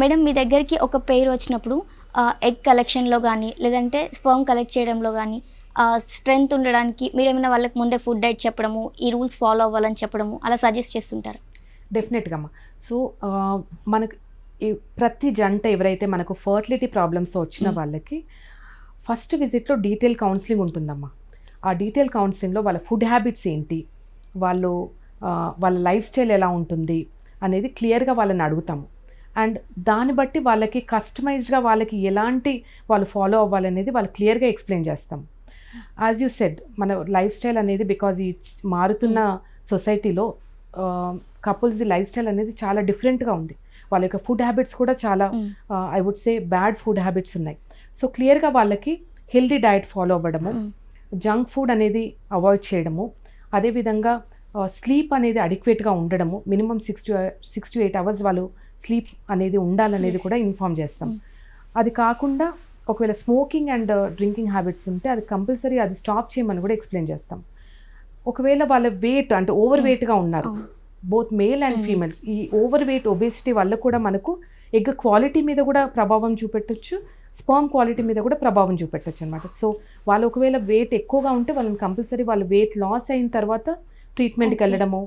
Madam మీ దగ్గరికి ఒక పేరు వచ్చినప్పుడు ఎగ్ కలెక్షన్లో కానీ లేదంటే స్పర్మ్ కలెక్ట్ చేయడంలో కానీ స్ట్రెంగ్త్ ఉండడానికి మీరు ఏమైనా వాళ్ళకి ముందే ఫుడ్ డైట్ చెప్పడము ఈ రూల్స్ ఫాలో అవ్వాలని చెప్పడము అలా సజెస్ట్ చేస్తుంటారు? డెఫినెట్గా అమ్మా. సో మనకు ఈ ప్రతి జంట ఎవరైతే మనకు ఫర్టిలిటీ ప్రాబ్లమ్స్ వచ్చిన. వాళ్ళకి ఫస్ట్ విజిట్లో డీటెయిల్ కౌన్సిలింగ్ ఉంటుందమ్మా. ఆ డీటెయిల్ కౌన్సిలింగ్లో వాళ్ళ ఫుడ్ హ్యాబిట్స్ ఏంటి వాళ్ళు వాళ్ళ లైఫ్ స్టైల్ ఎలా ఉంటుంది అనేది క్లియర్గా వాళ్ళని అడుగుతాము. అండ్ దాన్ని బట్టి వాళ్ళకి కస్టమైజ్డ్గా వాళ్ళకి ఎలాంటి వాళ్ళు ఫాలో అవ్వాలనేది వాళ్ళు క్లియర్గా ఎక్స్ప్లెయిన్ చేస్తాం యాజ్ యూ సెడ్ మన లైఫ్ స్టైల్ అనేది బికాజ్ ఈ మారుతున్న సొసైటీలో కపుల్స్ లైఫ్ స్టైల్ అనేది చాలా డిఫరెంట్గా ఉంది వాళ్ళ యొక్క ఫుడ్ హ్యాబిట్స్ కూడా చాలా. I would say bad food habits ఉన్నాయి సో క్లియర్గా వాళ్ళకి హెల్దీ డైట్ ఫాలో అవ్వడము. జంక్ ఫుడ్ అనేది అవాయిడ్ చేయడము అదేవిధంగా స్లీప్ అనేది అడిక్వేట్గా ఉండడము minimum six to six to eight hours వాళ్ళు స్లీప్ అనేది ఉండాలనేది. కూడా ఇన్ఫామ్ చేస్తాం Mm. అది కాకుండా ఒకవేళ స్మోకింగ్ అండ్ డ్రింకింగ్ హ్యాబిట్స్ ఉంటే అది కంపల్సరీ అది స్టాప్ చేయమని కూడా ఎక్స్ప్లెయిన్ చేస్తాం ఒకవేళ వాళ్ళ వెయిట్ అంటే ఓవర్. వెయిట్గా ఉన్నారు. Both male and. ఫీమేల్స్ ఈ ఓవర్ వెయిట్ ఒబేసిటీ వల్ల కూడా మనకు ఎగ్ క్వాలిటీ మీద కూడా ప్రభావం చూపెట్టొచ్చు స్పర్మ్ క్వాలిటీ మీద కూడా ప్రభావం చూపెట్టొచ్చు అనమాట సో వాళ్ళు ఒకవేళ వెయిట్ ఎక్కువగా ఉంటే వాళ్ళని కంపల్సరీ వాళ్ళు వెయిట్ లాస్ అయిన తర్వాత ట్రీట్మెంట్కి. వెళ్ళడము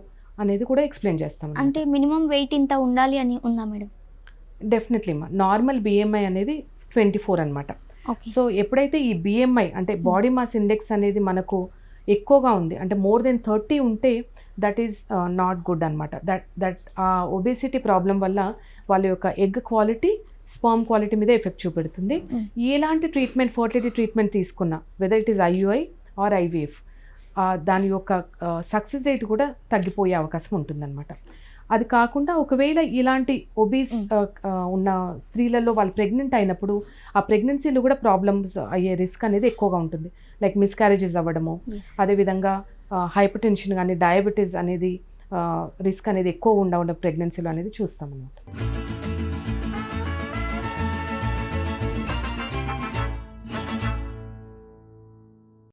అనేది కూడా ఎక్స్ప్లెయిన్ చేస్తాం అంటే మినిమం వెయిట్ ఇంత ఉండాలి అని ఉందా మేడం? డెఫినెట్లీ మా నార్మల్ బిఎంఐ అనేది ట్వంటీ ఫోర్ అనమాట సో ఎప్పుడైతే ఈ బిఎంఐ అంటే బాడీ మాస్ ఇండెక్స్ అనేది మనకు ఎక్కువగా ఉంది అంటే మోర్ దెన్ థర్టీ ఉంటే దట్ ఈస్ నాట్ గుడ్ అనమాట దట్ దట్ ఆ ఒబేసిటీ ప్రాబ్లం వల్ల వాళ్ళ యొక్క ఎగ్ క్వాలిటీ స్పర్మ్ క్వాలిటీ మీద ఎఫెక్ట్ చూపెడుతుంది. Mm. ఎలాంటి ట్రీట్మెంట్ ఫర్టిలిటీ ట్రీట్మెంట్ తీసుకున్నా whether it is IUI or IVF దాని యొక్క సక్సెస్ రేట్ కూడా తగ్గిపోయే అవకాశం ఉంటుందన్నమాట. అది కాకుండా ఒకవేళ ఇలాంటి ఒబీస్. ఉన్న స్త్రీలలో వాళ్ళు ప్రెగ్నెంట్ అయినప్పుడు ఆ ప్రెగ్నెన్సీలో కూడా ప్రాబ్లమ్స్ అయ్యే రిస్క్ అనేది ఎక్కువగా ఉంటుంది. లైక్ మిస్క్యారేజెస్ అవ్వడము అదేవిధంగా హైపర్ టెన్షన్ కానీ డయాబెటీస్ అనేది రిస్క్ అనేది ఎక్కువ ఉండ ఉండే ప్రెగ్నెన్సీలో అనేది చూస్తాం అన్నమాట